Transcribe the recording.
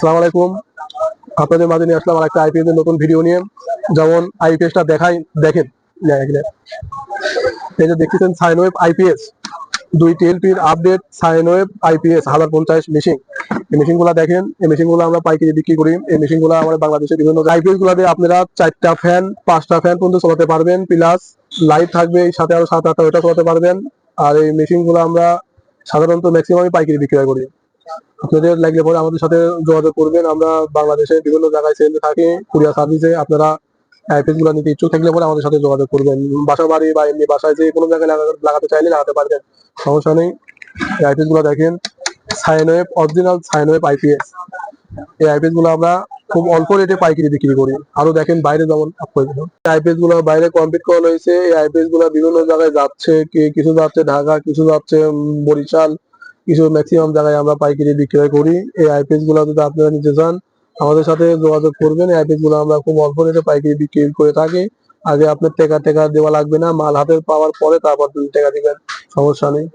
আসসালামু আলাইকুম। আপনাদের মাঝে নিয়ে আসলাম আর একটা আইপিএস এর নতুন ভিডিও নিয়ে। যেমন আইপিএস টা দেখাই, দেখেন। এই যে দেখতেছেন সাইনওয়েভ আইপিএস দুই টিএলপির আপডেট সাইনওয়েভ আইপিএস হাজার পঞ্চাশ মেশিন এই মেশিনগুলা দেখেন, এই মেশিনগুলো আমরা পাইকারি বিক্রি করি। এই মেশিনগুলো আমাদের বাংলাদেশের বিভিন্ন আইপিএস গুলাতে আপনারা চারটা ফ্যান পাঁচটা ফ্যান পর্যন্ত চালাতে পারবেন। প্লাস লাইট থাকবে, এই সাথে আরও সাত আটটা ওটা চালাতে পারবেন। আর এই মেশিনগুলো আমরা সাধারণত ম্যাক্সিমামই পাইকারি বিক্রয় করি। আপনাদের লাগলে পরে আমাদের সাথে যোগাযোগ করবেন। আমরা বাংলাদেশের বিভিন্ন জায়গায় সেল থাকি কুরিয়ার সার্ভিসে আপনারা নিতে ইচ্ছুক থাকলে পরে আমাদের সাথে যোগাযোগ করবেন। বাসা বাড়ি বা এমনি বাসায় যে কোনো জায়গায় লাগাতে চাইলে লাগাতে পারবেন। সমস্যা নেই। অরিজিনাল আইপিএস এই আইপিএসগুলো আমরা খুব অল্প রেটে পাইকারি বিক্রি করি। আরও দেখেন বাইরে যেমন আইপিএসগুলো। বাইরে কমপ্লিট করা হয়েছে। এই আইপিএসগুলো বিভিন্ন জায়গায় যাচ্ছে কিছু যাচ্ছে ঢাকা, কিছু যাচ্ছে বরিশাল। কিছু ম্যাক্সিমাম জায়গায় আমরা পাইকারি বিক্রয় করি। এই আইপিএসগুলো যদি আপনারা নিতে চান, আমাদের সাথে যোগাযোগ করবেন। আইপিএসগুলো আমরা খুব অল্প রেটে পাইকারি বিক্রি করে থাকি। আগে আপনার টেকা টেকা দেওয়া লাগবে না, মাল হাতে পাওয়ার পরে তারপর টাকা দিবেন, সমস্যা নেই।